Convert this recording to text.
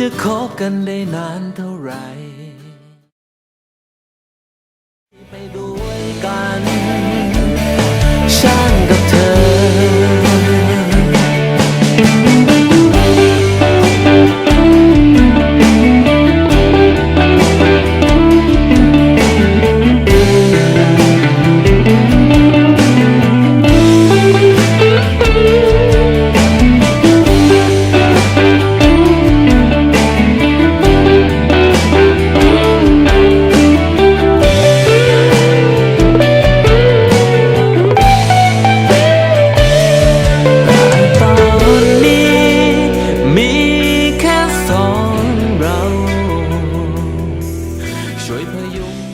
จะคบกันได้นานเท่าไหร่ ไปด้วยกัน ช่วยพยุง